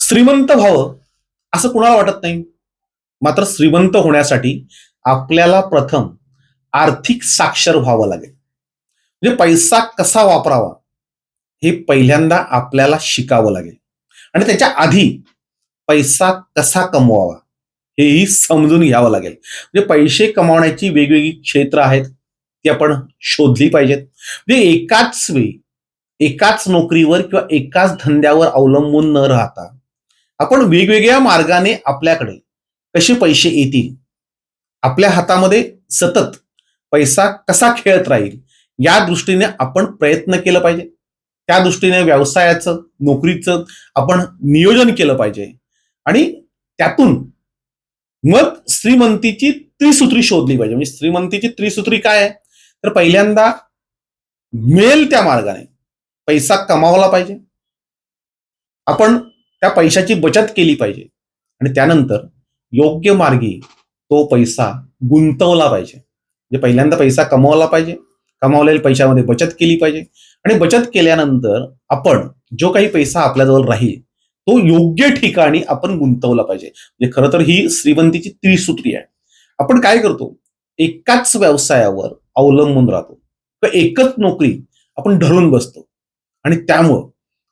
श्रीमंत व्हावं असं कुणाला वाटत नाही? मात्र श्रीमंत होण्यासाठी आपल्याला प्रथम आर्थिक साक्षर व्हावं लागेल. म्हणजे पैसा कसा वापरावा हे पहिल्यांदा आपल्याला शिकावं लागेल. आणि त्याच्या आधी पैसा कसा कमवावा हेही समजून घ्यावं लागेल. म्हणजे पैसे कमावण्याची वेगवेगळी क्षेत्र आहेत ती आपण शोधली पाहिजेत. म्हणजे एकाच वेळी एकाच नोकरीवर किंवा एकाच धंद्यावर अवलंबून न राहता आपण वेगवेगळ्या मार्गाने आपल्याकडे कसे पैसे येतील? आपल्या हातामध्ये सतत पैसा कसा खेळत राहील? या दृष्टीने आपण प्रयत्न केलं पाहिजे. त्या दृष्टीने व्यवसायाचं नोकरीचं आपण नियोजन केलं पाहिजे. आणि त्यातून मग श्रीमंतीची त्रिसूत्री शोधली पाहिजे. म्हणजे श्रीमंतीची त्रिसूत्री काय आहे? तर पहिल्यांदा मिळेल त्या मार्गाने. पैसा कमावला पाहिजे. आपण त्या पैशाची बचत केली पाहिजे. आणि त्यानंतर योग्य मार्गी तो पैसा गुंतवला पाहिजे. म्हणजे पहिल्यांदा पैसा कमवला पाहिजे. कमावलेल्या पैशामध्ये बचत केली पाहिजे. आणि बचत केल्यानंतर आपण जो काही पैसा आपल्याजवळ राहील तो योग्य ठिकाणी आपण गुंतवला पाहिजे. म्हणजे खरं तर ही श्रीमंतीची त्रिसूत्री आहे. आपण काय करतो? एकाच व्यवसायावर अवलंबून राहतो. किंवा एकच नोकरी आपण धरून बसतो. आणि त्यामुळं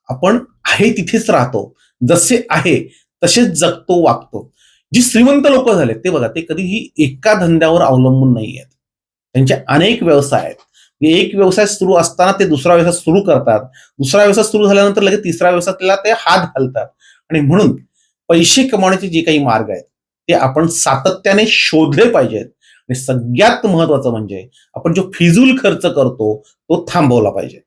आपण आहे तिथेच राहतो. जसे आहे तसेच जगतो वागतो. जी श्रीमंत लोक झाले ते बघा ते कधीही एका धंद्यावर अवलंबून नाही आहेत. त्यांचे अनेक व्यवसाय आहेत. म्हणजे एक व्यवसाय सुरू असताना ते दुसरा व्यवसाय सुरू करतात. दुसरा व्यवसाय सुरू झाल्यानंतर लगेच तिसरा व्यवसायाला ते हात घालतात. आणि म्हणून पैसे कमावण्याचे जे काही मार्ग आहेत ते आपण सातत्याने शोधले पाहिजेत. आणि सगळ्यात महत्वाचं म्हणजे आपण जो फिजूल खर्च करतो तो थांबवला पाहिजे.